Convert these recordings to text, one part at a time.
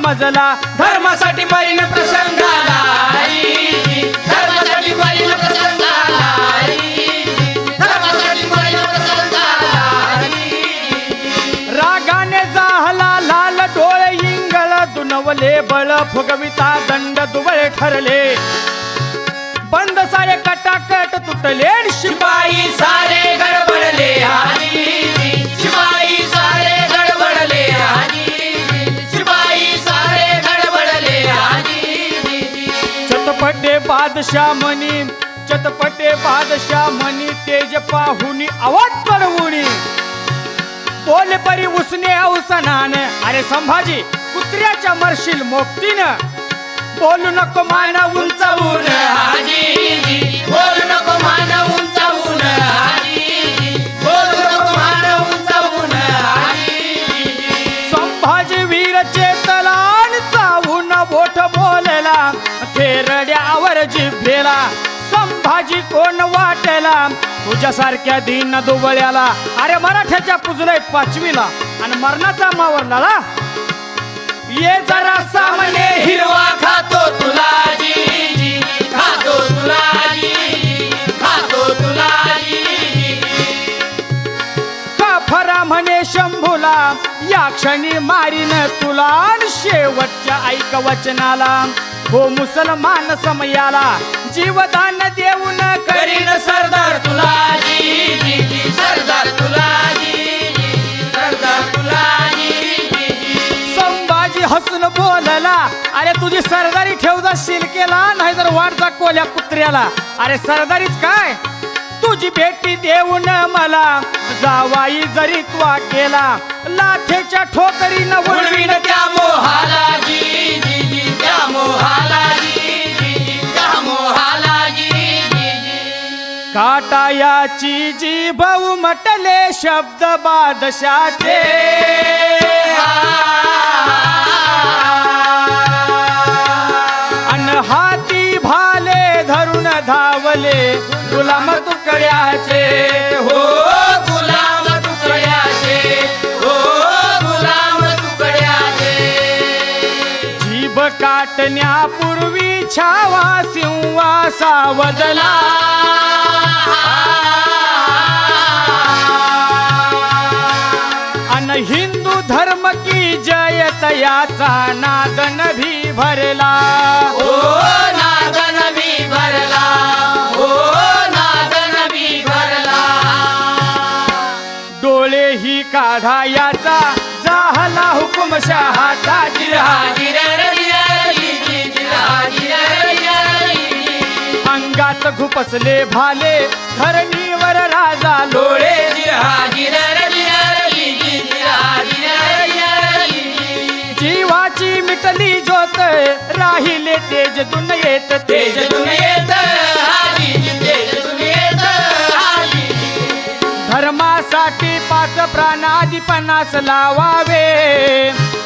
मजला धर्मासाठी मरीन प्रसंगाला धर्मासाठी मरीन धर्मासाठी मरीन रागाने जाहला लाल डोळे इंगळ दुनवले बळ फुगविता दंड दुबळे ठरले. बंद सारे कटाकट तुटले शिपाई सारे गड चतपटे बादशाह मनी चतपटे बादशाह तेज पाहुनी आवाज चढवुनी बोले परी उसने अवसनान. अरे संभाजी कुत्र्याच्या मरशील मोक्तीनं. बोलू नको मान उंचावून. बोलू नको मान तुझ्यासारख्या दिन दुबळ्याला. अरे मराठ्याच्या पुजलय पाचवीला. आणि मरणाचा मावरला ये जरा सामने हिरवा खातो तुला खातो तुला खातो तुला म्हणे शंभूला? या क्षणी मारीन तुला शेवटच्या ऐक वचनाला. हो मुसलमान समयाला. जीवदान देऊन करीन सरदार तुला जी जी जी सरदार तुला जी जी सरदार तुला जी जी जी संभाजी हसून बोलला अरे तुझी सरदारी ठेवजा शिलकेला नाही तर वाटचा कोल्या कुत्र्याला. अरे सरदारीच काय? तुझी भेटी देऊन मला जावाई जरी त्वा केला लाथेच्या ठोकरीनं उडवीन उडवीन त्या मोहाला जी जी जी त्या मोहाला जी जी काटायाची जी भाऊ म्हटले शब्द बादशाचे. अन हाती भाले धरून धावले गुलाम तुकड्याचे. हो. जीभ काटण्यापूर्वी छावा सिंवा सावदला अन हिंदू धर्म की जयत याचा नादन भी भरला. हो नादन बी भरला. हो नादन बी भरला. डोळे ही काढा घुपसले भाले धरणीवर राजा लोळे. जीवाची मिटली ज्योत राहिले तेज दुनियेत तेज धर्मासाठी पाच प्राणादी लावावे.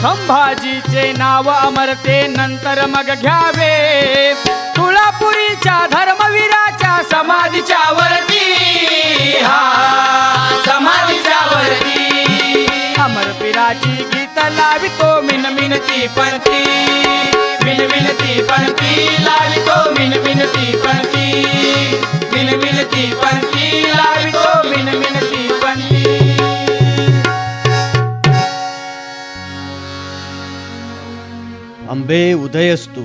संभाजीचे नाव अमरते नंतर मग घ्यावे. मिनती पंथी मिन मिनती पंथी लावितो मिन मिनती पंथी मिन मिनती लावी तो मिन मिनती पंथी अंबे उदयस्तु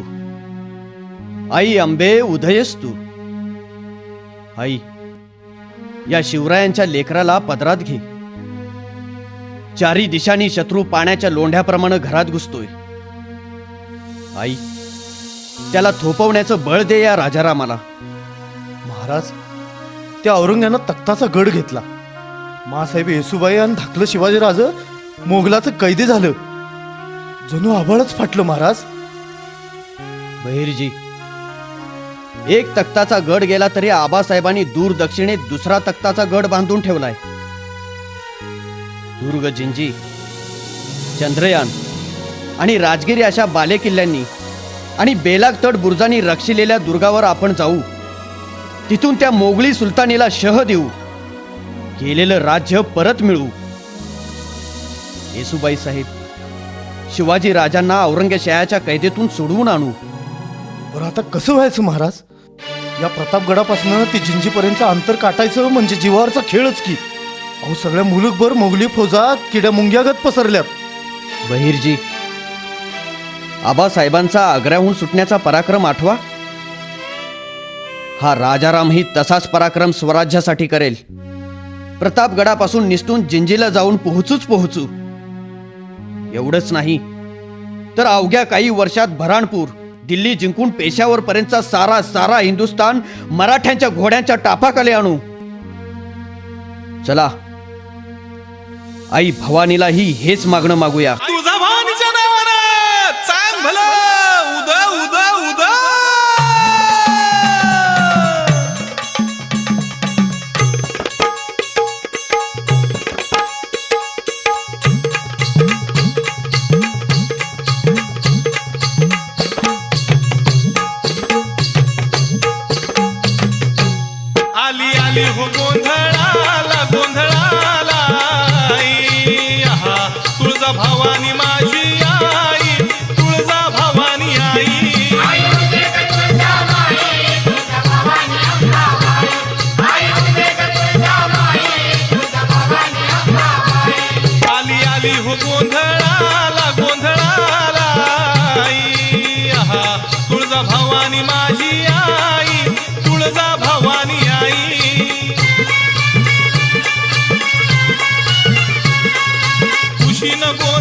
आई अंबे उदयस्तु। आई या शिवरायांच्या लेकराला पदरात घे. चारी दिशांनी शत्रू पाण्याच्या लोंढ्याप्रमाणे घरात घुसतोय. आई त्याला थोपवण्याचं बळ दे या राजारामाला. महाराज त्या औरंग्यानं तख्ताचा गड घेतला. मासाहेब येसुबाई आणि धाकलं शिवाजीराज मोगलाचं कैदी झालं. जणू आबळच फाटलं महाराज. बहिरजी एक तख्ताचा गड गेला तरी आबासाहेबांनी दूर दक्षिणेत दुसरा तख्ताचा गड बांधून ठेवलाय. दुर्ग जिंजी चंद्रयान आणि राजगिरी अशा बालेकिल्ल्यांनी आणि बेलाग तट बुर्जांनी रक्षिलेल्या दुर्गावर आपण जाऊ. तिथून त्या मोगली सुलतानीला शह देऊ. केलेलं राज्य परत मिळवू येसुबाई साहेब शिवाजी राजांना औरंगजेबाच्या कैदेतून सोडवून आणू. बरं आता कसं व्हायचं महाराज? या प्रतापगडापासून ते जिंजीपर्यंत अंतर काटायचं म्हणजे जीवावरचा खेळच की. अहो सगळ्या मुलुकभर मोगली फौजा किड्या मुंग्यागत पसरल्यात. बहिरजी आबासाहेबांचा आग्र्याहून सुटण्याचा पराक्रम आठवा. हा राजारामही तसाच पराक्रम स्वराज्यासाठी करेल. प्रतापगडापासून निसटून जिंजीला जाऊन पोहोचूच पोहोचू. एवढंच नाही तर अवघ्या काही वर्षात भराणपूर दिल्ली जिंकून पेशावर पर्यंतचा सारा सारा हिंदुस्तान मराठ्यांच्या घोड्यांच्या टापाखाली आणू. चला आई भवानीलाही हेच मागणं मागूया.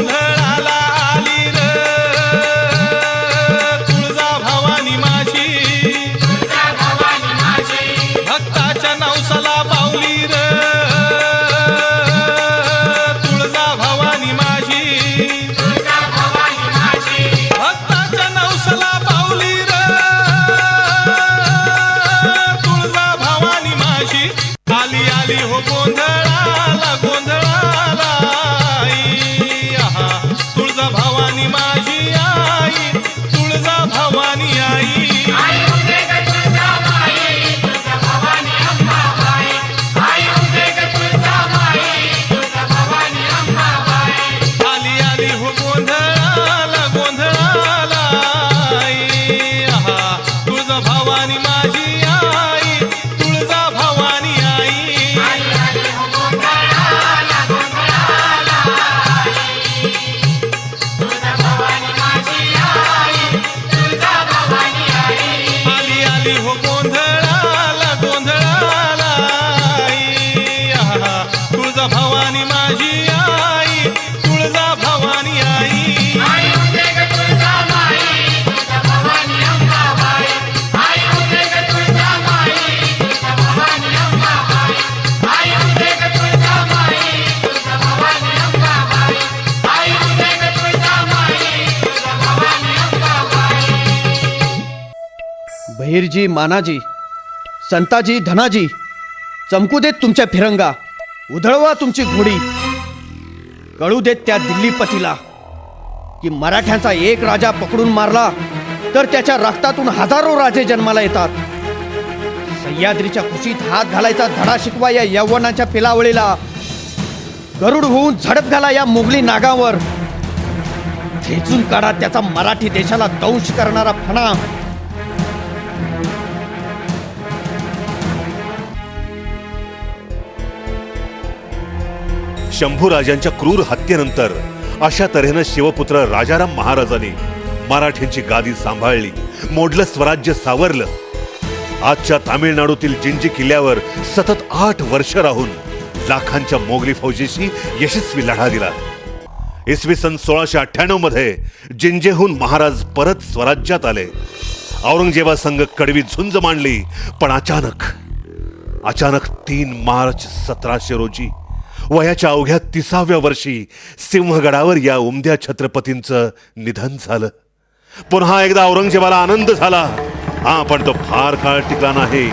on her. बहिरजी मानाजी संताजी धनाजी चमकू देत तुमच्या फिरंगा उधळवा तुमची घोडी. कळू देत त्या दिल्लीपतीला की मराठ्यांचा एक राजा पकडून मारला तर त्याच्या रक्तातून हजारो राजे जन्माला येतात. सह्याद्रीच्या खुशीत हात घालायचा धडा शिकवा या यवनाच्या पिलावळीला. गरुड होऊन झडप घाला या मुघली नागावर. ठेचून काढा त्याचा मराठी देशाला दंश करणारा फणा शंभूराजांच्या क्रूर हत्येनंतर अशा तऱ्हेनं शिवपुत्र राजाराम महाराजांनी मराठ्यांची गादी सांभाळली मोडलं स्वराज्य सावरलं. आजच्या तामिळनाडूतील जिंजी किल्ल्यावर सतत आठ वर्ष राहून लाखांच्या मोगली फौजेशी यशस्वी लढा दिला. इसवी सन सोळाशे अठ्ठ्याण्णवमध्ये जिंजेहून महाराज परत स्वराज्यात आले. औरंगजेबासंग कडवी झुंज मांडली पण अचानक अचानक तीन मार्च सतराशे रोजी वयाच्या अवघ्या तिसाव्या वर्षी सिंहगडावर या उमद्या छत्रपतींचं निधन झालं. पुन्हा एकदा औरंगजेबाला आनंद झाला. हा पण तो फार काळ टिकला नाही.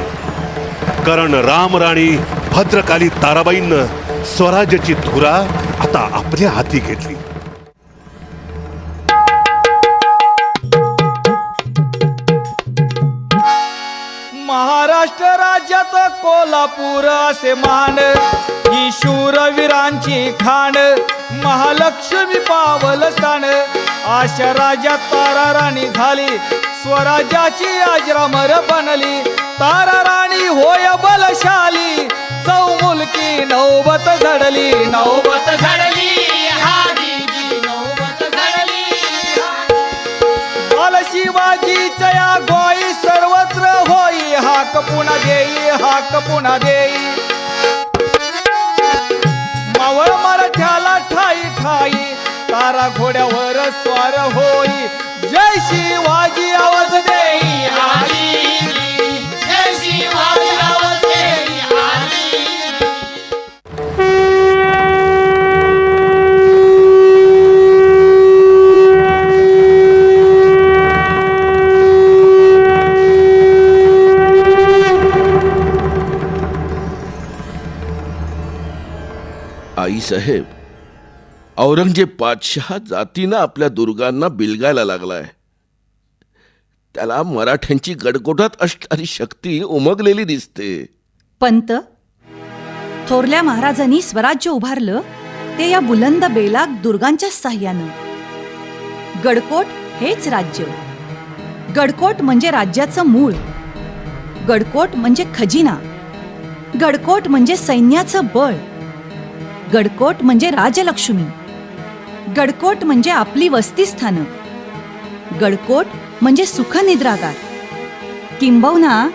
कारण रामराणी भद्रकाली ताराबाईंनं स्वराज्याची धुरा आता आपल्या हाती घेतली. महाराष्ट्र राज्यात कोल्हापूर असे मान. ही शूरवीरांची खाण. महालक्ष्मी पावल स्थान. आशा राजा तारा राणी झाली. स्वराज्याची अजरामर बनली. तारा राणी होय बलशाली. चौमुलकी नौबत झडली. नौबत घडली बाल शिवाजी चया गोई सर्वत्र होई हाक पुन्हा देई हाक पुन्हा देई. मावळ मराठ्याला ठाई ठाई तारा घोड्यावर स्वार होई. जय शिवाजी आवाज आई साहेब औरंगजेब बादशहा जातीनं आपल्या दुर्गांना बिलगायला लागलाय. त्याला मराठ्यांची गडकोटात असणारी शक्ती उमगलेली दिसते. पंत थोरल्या महाराजांनी स्वराज्य उभारलं ते या बुलंद बेलाग दुर्गांच्या साह्यानं. गडकोट हेच राज्य. गडकोट म्हणजे राज्याचं मूळ. गडकोट म्हणजे खजिना. गडकोट म्हणजे सैन्याचं बळ. गडकोट म्हणजे राजलक्ष्मी. गडकोट म्हणजे आपली वस्तीस्थानं. गडकोट म्हणजे सुखनिद्रागार. किंबहुना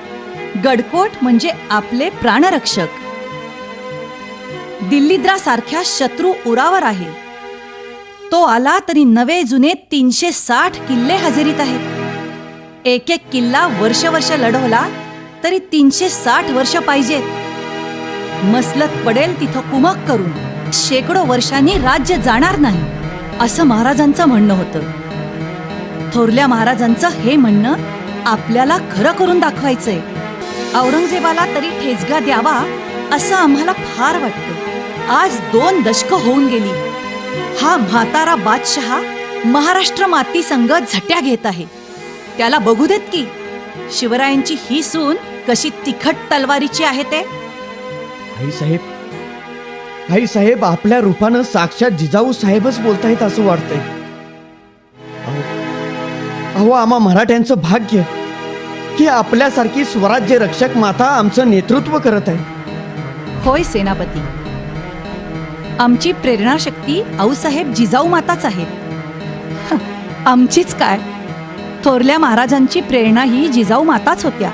गडकोट म्हणजे आपले प्राणरक्षक. दिल्लीद्रासारख्या शत्रू उरावर आहे. तो आला तरी नवे जुने तीनशे साठ किल्ले हजेरीत आहेत. एक एक किल्ला वर्ष वर्ष लढवला तरी तीनशे साठ वर्ष पाहिजेत. मसलत पडेल तिथं कुमक करून. शेकडो वर्षांनी राज्य जाणार नाही असं महाराजांचं म्हणणं होतं. थोरल्या महाराजांचं हे म्हणणं आपल्याला खरं करून दाखवायचंय. औरंगजेबाला तरी ठेचगा द्यावा असं आम्हाला फार वाटतं. आज दोन दशकं होऊन गेली. हा म्हातारा बादशहा महाराष्ट्र माती संघ झट्या घेत आहे. त्याला बघू देत की शिवरायांची ही सून कशी तिखट तलवारीची आहे ते? आईसाहेब साहेब. साहेब आपल्या रूपानं साक्षात जिजाऊ साहेबच बोलतायत असं वाटतंय. अहो आम्हा मराठ्यांचं भाग्य की आपल्यासारखी स्वराज्य रक्षक माता आमचं नेतृत्व करत आहे. होय सेनापती. आमची प्रेरणाशक्ती आऊसाहेब जिजाऊ माताच आहेत. आमचीच काय? थोरल्या महाराजांची प्रेरणा ही जिजाऊ माताच होत्या.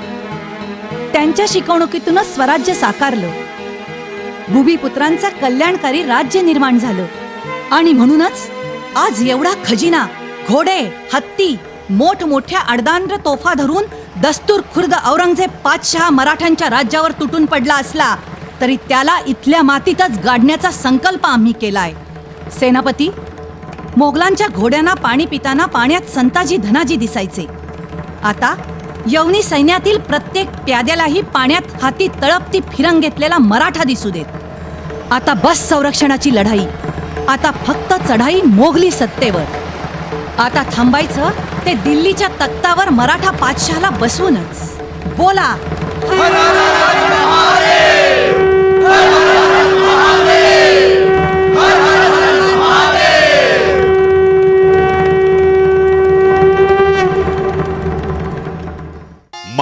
त्यांच्या शिकवणुकीतूनच स्वराज्य साकारलं. भूमिपुत्रांचं कल्याणकारी राज्य निर्माण झालं. आणि म्हणूनच आज एवढा खजिना घोडे हत्ती मोठमोठ्या अडदांड्र तोफा धरून दस्तूर खुर्द औरंगजेब पाचशहा मराठ्यांच्या राज्यावर तुटून पडला असला तरी त्याला इथल्या मातीतच गाडण्याचा संकल्प आम्ही केलाय. सेनापती मोगलांच्या घोड्यांना पाणी पिताना पाण्यात संताजी धनाजी दिसायचे. आता यवनी सैन्यातील प्रत्येक प्याद्यालाही पाण्यात हाती तळपती फिरंग घेतलेला मराठा दिसू देत. आता बस संरक्षणाची लढाई आता फक्त चढाई मोगली सत्तेवर. आता थांबायचं ते दिल्लीच्या तख्तावर मराठा पाचशहाला बसवूनच. बोला.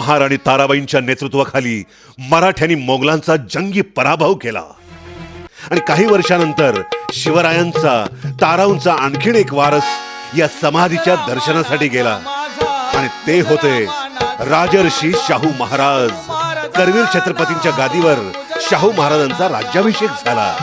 महाराणी ताराबाईंच्या नेतृत्वाखाली मराठ्यांनी मोगलांचा जंगी पराभव केला. आणि काही वर्षानंतर शिवरायांचा ताराऊंचा आणखीन एक वारस या समाधीच्या दर्शनासाठी गेला. आणि ते होते राजर्षी शाहू महाराज. करवीर छत्रपतींच्या गादीवर शाहू महाराजांचा राज्याभिषेक झाला.